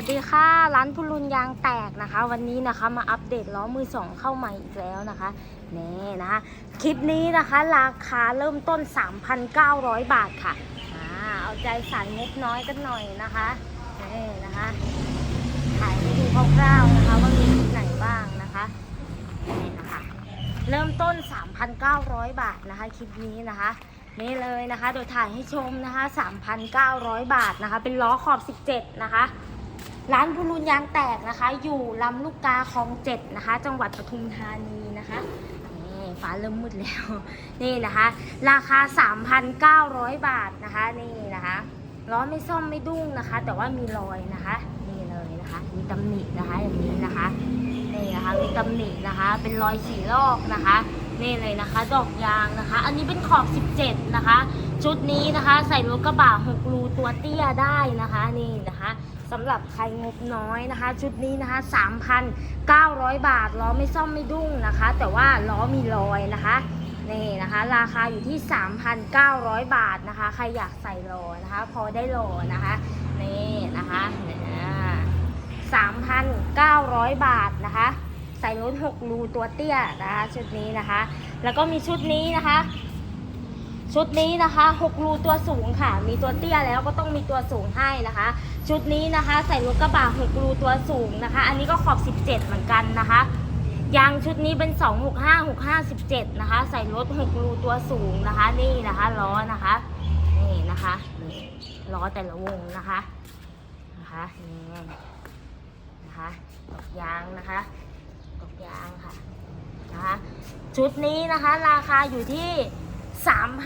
วัสดีค่ะ ร้านพุรุนยางแตกนะคะ วันนี้นะคะมาอัปเดตล้อมือสองเข้าใหม่อีกแล้วนะคะนี่นะคะคลิปนี้นะคะราคาเริ่มต้น 3,900 บาทค่ะอ่าเอาใจสายงบน้อยกันหน่อยนะคะนี่นะคะถ่ายให้ดูคร่าวๆนะคะว่ามีที่ไหนบ้างนะคะนี่นะคะเริ่มต้น 3,900 บาทนะคะคลิปนี้นะคะนี่เลยนะคะ โดยถ่ายให้ชมนะคะ 3,900 บาทนะคะ เป็นล้อขอบ 17 นะคะ ร้านบุรุนยางแตกนะคะ อยู่ลำลูกกาคลองเจ็ดนะคะ จังหวัดปทุมธานีนะคะนี่ฟ้าเริ่มมืดแล้ว นี่นะคะ ราคา 3,900 บาทนะคะนี่นะคะล้อไม่ซ่อมไม่ดุ้งนะคะ แต่ว่ามีรอยนะคะ นี่เลยนะคะ มีตำหนินะคะอย่างนี้นะคะนี่นะคะมีตำหนินะคะ เป็นรอยสีลอกนะคะนี่เลยนะคะ ดอกยางนะคะ อันนี้เป็นขอบ 17 นะคะ ชุดนี้นะคะ ใส่รถกระบะ6รูตัวเตี้ยได้นะคะนี่น สำหรับใครงบน้อยนะคะ ชุดนี้นะคะ 3,900 บาทล้อไม่ซ่อมไม่ดุ้งนะคะ แต่ว่าล้อมีรอยนะคะนี่นะคะ ราคาอยู่ที่ 3,900 บาทนะคะ ใครอยากใส่รอนะคะ พอได้รอนะคะนี่นะคะ3,900 บาทนะคะ ใส่รถ6รูตัวเตี้ยนะคะชุดนี้นะคะ แล้วก็มีชุดนี้นะคะชุดนี้นะคะ 6 รูตัวสูงค่ะ มีตัวเตี้ยแล้วก็ต้องมีตัวสูงให้นะคะ ชุดนี้นะคะ ใส่รถกระบะ6รูตัวสูงนะคะ อันนี้ก็ขอบ 17 เหมือนกันนะคะยางชุดนี้เป็น 265 65 17 นะคะ ใส่รถ6รูตัวสูงนะคะ นี่นะคะล้อนะคะนี่นะคะนี่ล้อแต่ละวงนะคะนะคะนี่นะคะดอกยางนะคะดอกยางค่ะนะคะชุดนี้นะคะราคาอยู่ที่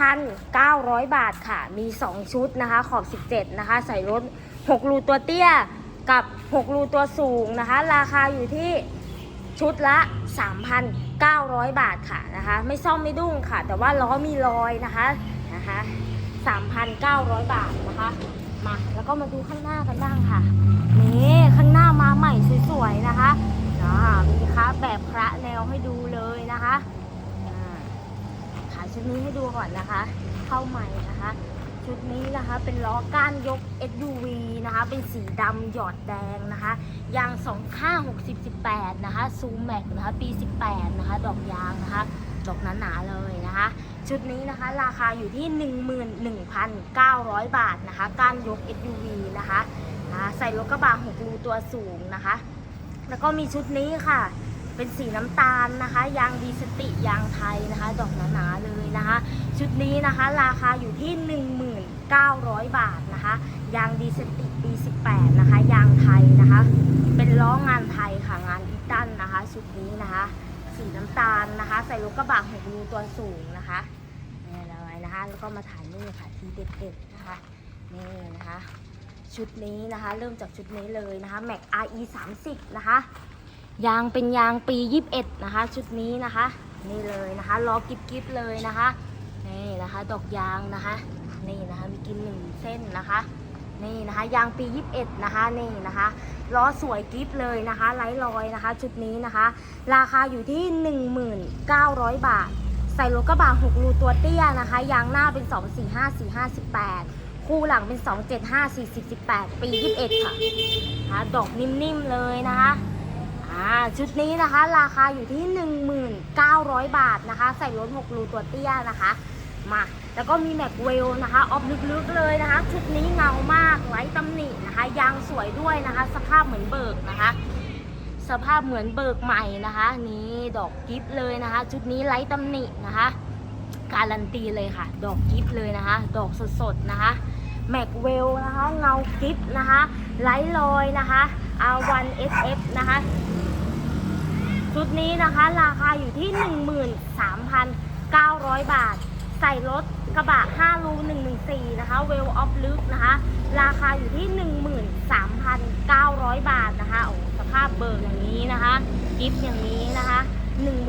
3,900 บาทค่ะ มี 2 ชุดนะคะ ขอบ 17 นะคะ ใส่รถ 6 รูตัวเตี้ยกับ 6 รูตัวสูงนะคะ ราคาอยู่ที่ชุดละ 3,900 บาทค่ะนะคะ ไม่ซ่อมไม่ดุ้งค่ะ แต่ว่าล้อมีรอยนะคะนะคะ3,900 บาทนะคะมาแล้วก็มาดูข้างหน้ากันบ้างค่ะนี่ข้างหน้ามาใหม่สวยๆนะคะอ่ามีคะแบบพระแนวให้ดูเลยนะคะขายชุดนี้ให้ดูก่อนนะคะ เข้าใหม่นะคะ ชุดนี้นะคะเป็นล้อก้านยก SUV นะคะเป็นสีดำหยอดแดงนะคะยาง256018นะคะซูแม็กนะคะปี 18นะคะดอกยางนะคะดอกหนาๆเลยนะคะ ชุดนี้นะคะราคาอยู่ที่ 11,900 บาทนะคะก้านยก SUV นะคะใส่รถกระบะ6รูตัวสูงนะคะ แล้วก็มีชุดนี้ค่ะ เป็นสีน้ำตาลนะคะ ยางดีสติยางไทยนะคะ ดอกหนาๆเลยนะคะ ชุดนี้นะคะราคาอยู่ที่ 1900 บาทนะคะ ยางดีสติปี 18 นะคะ ยางไทยนะคะ เป็นล้องานไทยค่ะงานอีตันนะคะ ชุดนี้นะคะ สีน้ำตาลนะคะ ใส่รถกระบะหกรูตัวสูงนะคะนี่เลยนะคะ แล้วก็มาถ่ายนี่ค่ะทีเด็ดๆนะคะนี่นะคะ ชุดนี้นะคะ เริ่มจากชุดนี้เลยนะคะ Mac RE 30นะคะ ยางเป็นยางปี21นะคะ ชุดนี้นะคะ นี่เลยนะคะล้อกิบกิบเลยนะคะนี่นะคะดอกยางนะคะ นี่นะคะมีกินหนึ่งเส้นนะคะ นี่นะคะยางปี21นะคะนี่นะคะล้อสวยกิฟเลยนะคะไร้รอยนะคะ ชุดนี้นะคะ ราคาอยู่ที่ 1900 บาท ใส่รถกระบะ6รูตัวเตี้ยนะคะ ยางหน้าเป็น 245 458 คู่หลังเป็น 275 40 18 ปี 21 ค่ะนะคะดอกนิ่มๆเลยนะคะ ชุดนี้นะคะราคาอยู่ที่ 1900 บาทนะคะ ใส่รถ6รูตัวเตี้ยนะคะ มาแล้วก็มีแม็กเวลนะคะออฟลึกๆเลยนะคะ ชุดนี้เงามากไร้ตำหนินะคะยางสวยด้วยนะคะ สภาพเหมือนเบิกนะคะ สภาพเหมือนเบิกใหม่นะคะ นี่ดอกกิฟเลยนะคะ ชุดนี้ไร้ตำหนินะคะ การันตีเลยค่ะ ดอกกิฟเลยนะคะ ดอกสดๆนะคะแม็กเวลนะคะ เงากิฟนะคะไร้รอยนะคะ R1 SF นะคะ ชุดนี้นะคะราคาอยู่ที่ 13,900 บาท ใส่รถกระบะ5รู114 นะคะเวลออฟลึกนะคะ ราคาอยู่ที่ 13,900 บาทนะคะโอ้สภาพเบิกอย่างนี้นะคะกิฟต์อย่างนี้นะคะ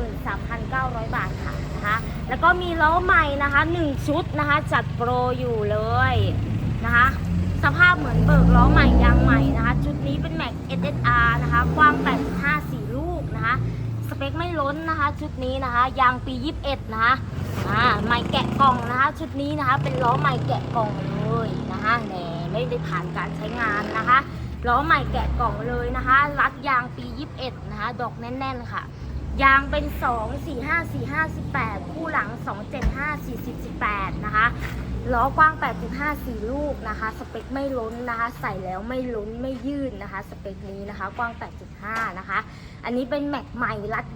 13,900 บาทค่ะนะคะ แล้วก็มีล้อใหม่นะคะ 1 ชุดนะคะ จัดโปรอยู่เลยนะคะสภาพเหมือนเบิกล้อใหม่ยางใหม่นะคะ ชุดนี้เป็นแม็ก SSR นะคะ กว้าง85 สเปคไม่ล้นนะคะ ชุดนี้นะคะ ยางปี 21 นะคะอ่าใหม่แกะกล่องนะคะ ชุดนี้นะคะ เป็นล้อใหม่แกะกล่องเลยนะคะแหมไม่ได้ผ่านการใช้งานนะคะล้อใหม่แกะกล่องเลยนะคะ รัดยางปี 21 นะคะ ดอกแน่น ๆ ค่ะ ยางเป็น 2 4 5 4 5 18 คู่หลัง 2 7 5 40 18 นะคะ ล้อกว้าง 8.5 4 ลูกนะคะ สเปคไม่ล้นนะคะ ใส่แล้วไม่ล้นไม่ยืดนะคะ สเปคนี้นะคะ กว้าง 8.5 นะคะ อันนี้เป็นแม็กใหม่รัด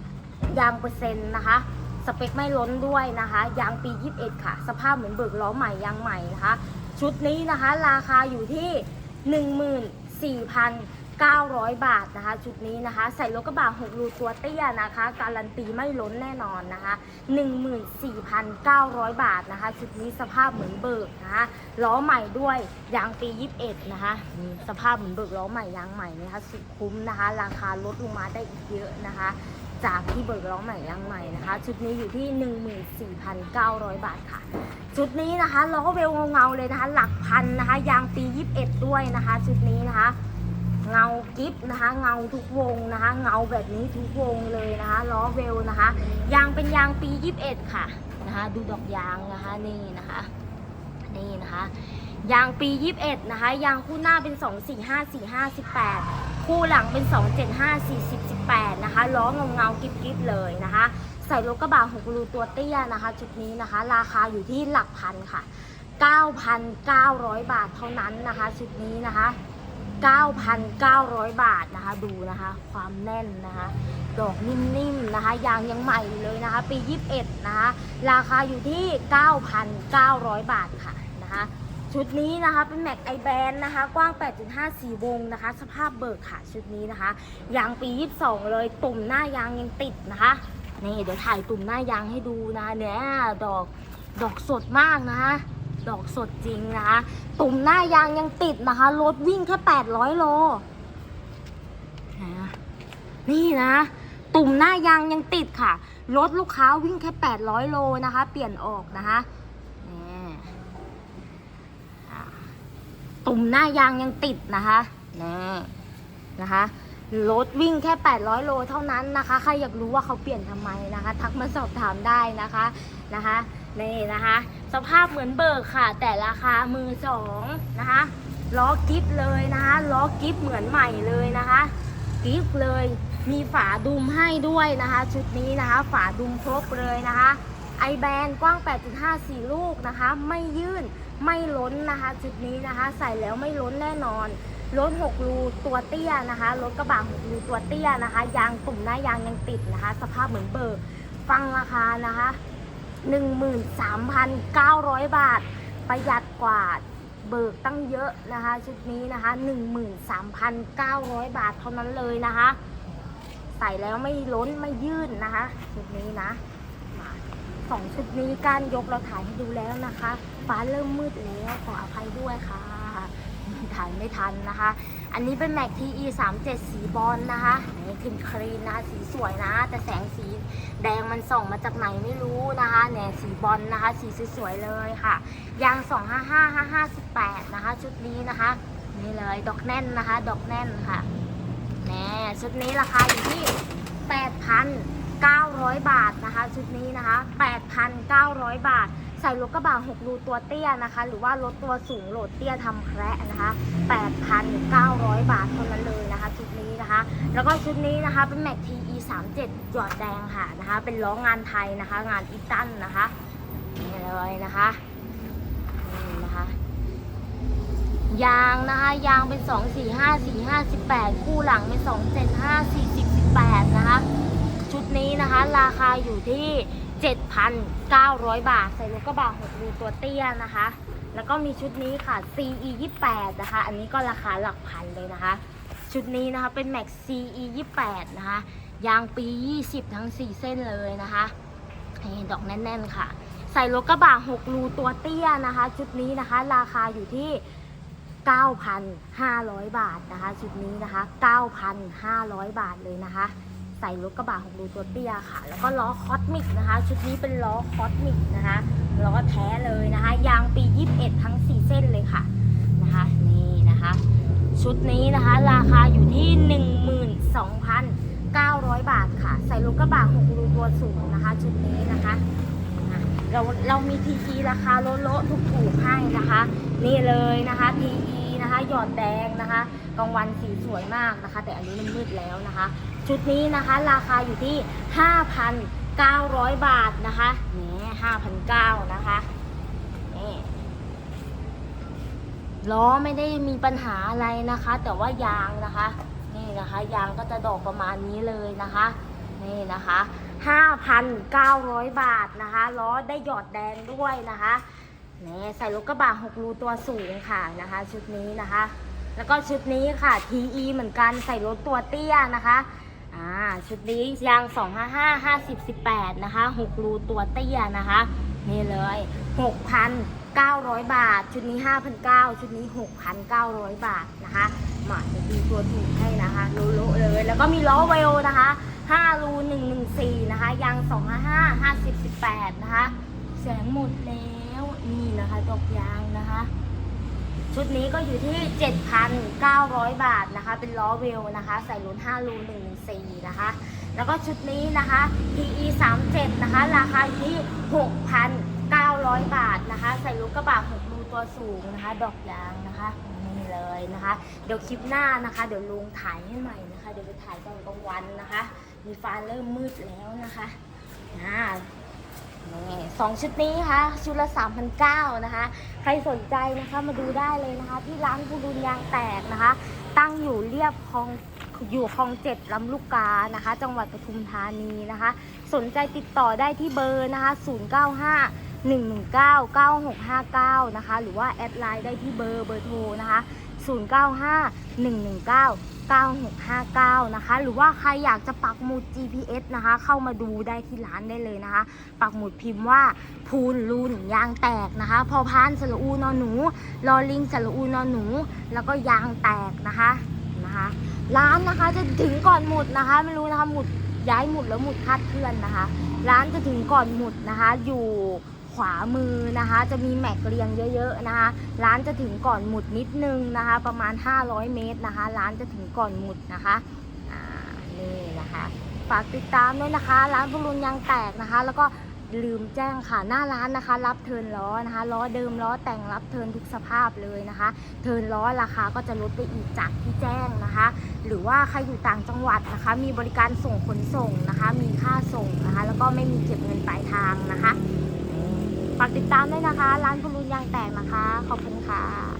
ยางเปอร์เซ็นต์นะคะ สเปคไม่ล้นด้วยนะคะ ยางปี 21 ค่ะ สภาพเหมือนเบิกล้อใหม่ยางใหม่นะคะ ชุดนี้นะคะ ราคาอยู่ที่ 14,000 900 บาทนะคะ ชุดนี้นะคะ ใส่รถกระบะ6รูตัวเตี้ยนะคะ การันตีไม่ล้นแน่นอนนะคะ 14,900 บาทนะคะ ชุดนี้สภาพเหมือนเบิกนะคะล้อใหม่ด้วยยางปี 21 นะคะ สภาพเหมือนเบิกล้อใหม่ยางใหม่นะคะสุดคุ้มนะคะ ราคาลดลงมาได้อีกเยอะนะคะ จากที่เบิกล้อใหม่ยางใหม่นะคะ ชุดนี้อยู่ที่ 14,900 บาทค่ะชุดนี้นะคะล้อเวลเงาๆเลยนะคะ หลักพันนะคะ ยางปี 21 ด้วยนะคะ ชุดนี้นะคะ เงากิฟนะคะ เงาทุกวงนะคะ เงาแบบนี้ทุกวงเลยนะคะล้อเวลนะคะ ยางเป็นยางปี 21 ค่ะนะคะดูดอกยางนะคะนี่นะคะนี่นะคะยางปี 21 นะคะ ยางคู่หน้าเป็น 2 4 5 4 5 18 คู่หลังเป็น 2 7 5 40 18 นะคะ ล้อเงาเงากิบกิบเลยนะคะ ใส่รถกระบะ6รูตัวเตี้ยนะคะ ชุดนี้นะคะ ราคาอยู่ที่หลักพันค่ะ 9,900 บาทเท่านั้นนะคะ ชุดนี้นะคะ 9,900 บาทนะคะ ดูนะคะ ความแน่นนะคะ ดอกนิ่มๆนะคะยางยังใหม่เลยนะคะ ปี 21 นะคะ ราคาอยู่ที่ 9,900 บาทค่ะนะคะชุดนี้นะคะเป็นแม็กไอแบนนะคะ กว้าง 8.54 วงนะคะ สภาพเบิกค่ะชุดนี้นะคะยางปี 22 เลยตุ่มหน้ายางยังติดนะคะนี่เดี๋ยวถ่ายตุ่มหน้ายางให้ดูนะเนี่ยดอกดอกสดมากนะคะ ดอกสดจริงนะคะ ตุ่มหน้ายางยังติดนะคะ รถวิ่งแค่ 800 โล นี่นะ ตุ่มหน้ายางยังติดค่ะ รถลูกค้าวิ่งแค่ 800 โลนะคะ เปลี่ยนออกนะคะนี่อะตุ่มหน้ายางยังติดนะคะนี่นะคะรถวิ่งแค่ 800 โลเท่านั้นนะคะ ใครอยากรู้ว่าเขาเปลี่ยนทำไมนะคะ ทักมาสอบถามได้นะคะนะคะ นี่นะคะ สภาพเหมือนเบิกค่ะ แต่ราคามือสองนะคะล้อกิฟเลยนะคะล้อกิฟเหมือนใหม่เลยนะคะกิฟเลยมีฝาดุมให้ด้วยนะคะ ชุดนี้นะคะ ฝาดุมครบเลยนะคะไอแบนกว้าง 8.54 ลูกนะคะ ไม่ยื่นไม่ล้นนะคะชุดนี้นะคะ ใส่แล้วไม่ล้นแน่นอนรถ6รูตัวเตี้ยนะคะรถกระบะ6รูตัวเตี้ยนะคะ ยางตุ่มหน้ายางยังติดนะคะ สภาพเหมือนเบิกฟังราคานะคะ 13,900 บาท ประหยัดกว่าเบิกตั้งเยอะนะคะชุดนี้นะคะ 13,900 บาทเท่านั้นเลยนะคะ ใส่แล้วไม่ล้นไม่ยื่นนะคะ ชุดนี้นะสองชุดนี้การยกเราถ่ายให้ดูแล้วนะคะ ฟ้าเริ่มมืดแล้วขออภัยด้วยค่ะ ถ่ายไม่ทันนะคะ อันนี้เป็นแม็กทีอี37สีบอลนะคะนี่ครีนครีนนะคะสีสวยนะ แต่แสงสีแดงมันส่องมาจากไหนไม่รู้นะคะเนี่ยสีบอลนะคะ สีสวยๆเลยค่ะ ยาง 255 558นะคะ ชุดนี้นะคะ นี่เลยดอกแน่นนะคะ ดอกแน่นค่ะแน่ชุดนี้ราคาอยู่ที่ 8,900 บาทนะคะ ชุดนี้นะคะ 8,900 บาท ใส่รถกระบะ6รูตัวเตี้ยนะคะ หรือว่ารถตัวสูงโหลดเตี้ยทำแคระนะคะ8,900 บาทเท่านั้นเลยนะคะชุดนี้นะคะ แล้วก็ชุดนี้นะคะเป็นแม็ก TE 37หยอดแดงค่ะนะคะ เป็นล้องานไทยนะคะ งานอีตันนะคะนี่เลยนะคะนี่นะคะยางนะคะยางเป็น2 4 5 4 5 18คู่หลังเป็น2 7 5 40 18นะคะ ชุดนี้นะคะ ราคาอยู่ที่ 7,900 บาท ใส่รถกระบะ6รูตัวเตี้ยนะคะ แล้วก็มีชุดนี้ค่ะ CE 28นะคะ อันนี้ก็ราคาหลักพันเลยนะคะ ชุดนี้นะคะเป็น Max CE 28นะคะ ยางปี 20 ทั้ง 4 เส้นเลยนะคะนี่ดอกแน่น ๆ ค่ะ ใส่รถกระบะ6รูตัวเตี้ยนะคะ ชุดนี้นะคะ ราคาอยู่ที่ 9,500 บาทนะคะ ชุดนี้นะคะ 9,500 บาทเลยนะคะ ใส่รถกระบะของดูตัวเตี้ยค่ะ แล้วก็ล้อคอสมิกนะคะ ชุดนี้เป็นล้อคอสมิกนะคะล้อแท้เลยนะคะ ยางปี 21 ทั้ง 4 เส้นเลยค่ะนะคะนี่นะคะ ชุดนี้นะคะราคาอยู่ที่ 12,900 บาทค่ะ ใส่รถกระบะ6รูตัวสูงนะคะ ชุดนี้นะคะเราเรามีทีทีราคาโลโลถูกถูกๆให้นะคะ นี่เลยนะคะทีทีนะคะ หยอดแดงนะคะกลางวันสีสวยมากนะคะ แต่อันนี้มันมืดแล้วนะคะ ชุดนี้นะคะ ราคาอยู่ที่ 5,900 บาทนะคะแหม5,900นะคะนี่ล้อไม่ได้มีปัญหาอะไรนะคะ แต่ว่ายางนะคะ นี่นะคะ ยางก็จะดอกประมาณนี้เลยนะคะ นี่นะคะ 5,900 บาทนะคะล้อได้หยอดแดงด้วยนะคะนี่ใส่รถกระบะ6รูตัวสูงค่ะนะคะ ชุดนี้นะคะ แล้วก็ชุดนี้ค่ะ TE เหมือนกันใส่รถตัวเตี้ยนะคะ อ่าชุดนี้ยาง 255 50 18 นะคะ 6 รูตัวเตี้ยนะคะ นี่เลย 6,900 บาท ชุดนี้ 5,900 ชุดนี้ 6,900 บาทนะคะมาจะดูตัวถูกให้นะคะรู้ๆเลย แล้วก็มีล้อเวลนะคะ 5 รู 114 นะคะ ยาง 255 50 18 นะคะ แสงหมดแล้วนี่นะคะดอกยางนะคะชุดนี้ก็อยู่ที่ 7,900 บาทนะคะ เป็นล้อเวลนะคะ ใส่ลุ้น5รู 4นะคะ แล้วก็ชุดนี้นะคะ PE 37นะคะ ราคาอยู่ที่ 6,900 บาทนะคะ ใส่ลูกกระบะ6รูตัวสูงนะคะ ดอกยางนะคะนี่เลยนะคะ เดี๋ยวคลิปหน้านะคะ เดี๋ยวลุงถ่ายให้ใหม่นะคะ เดี๋ยวไปถ่ายตอนกลางวันนะคะ มีฟ้าเริ่มมืดแล้วนะคะอ่านี่สองชุดนี้ค่ะ ชุดละ 3,900นะคะ ใครสนใจนะคะมาดูได้เลยนะคะ ที่ร้านกูรุนยางแตกนะคะ ตั้งอยู่เรียบคลอง อยู่คลองเจ็ดลำลูกกานะคะ จังหวัดปทุมธานีนะคะ สนใจติดต่อได้ที่เบอร์นะคะ 095 119 9659 นะคะ หรือว่าแอดไลน์ได้ที่เบอร์เบอร์โทรนะคะ 095 119 9659 นะคะ หรือว่าใครอยากจะปักหมุด GPS นะคะ เข้ามาดูได้ที่ร้านได้เลยนะคะ ปักหมุดพิมพ์ว่าพูนรูนยางแตกนะคะ พอพานสระอูนอนหนูลอลิงสระอูนอนหนู แล้วก็ยางแตกนะคะนะคะ ร้านนะคะจะถึงก่อนหมุดนะคะ ไม่รู้นะคะหมุดย้ายหมุดแล้วหมุดคาดเคลื่อนนะคะ ร้านจะถึงก่อนหมุดนะคะ อยู่ขวามือนะคะ จะมีแม็กเรียงเยอะๆนะคะ ร้านจะถึงก่อนหมุดนิดนึงนะคะ ประมาณ 500 เมตรนะคะ ร้านจะถึงก่อนหมุดนะคะนี่นะคะ ฝากติดตามด้วยนะคะ ร้านบรุนยางแตกนะคะ แล้วก็ ลืมแจ้งค่ะหน้าร้านนะคะ รับเทินล้อนะคะล้อเดิมล้อแต่งรับเทินทุกสภาพเลยนะคะ เทินล้อราคาก็จะลดไปอีกจากที่แจ้งนะคะ หรือว่าใครอยู่ต่างจังหวัดนะคะ มีบริการส่งขนส่งนะคะ มีค่าส่งนะคะ แล้วก็ไม่มีเก็บเงินปลายทางนะคะฝากติดตามด้วยนะคะ ร้านบรุนยางแตกนะคะ ขอบคุณค่ะ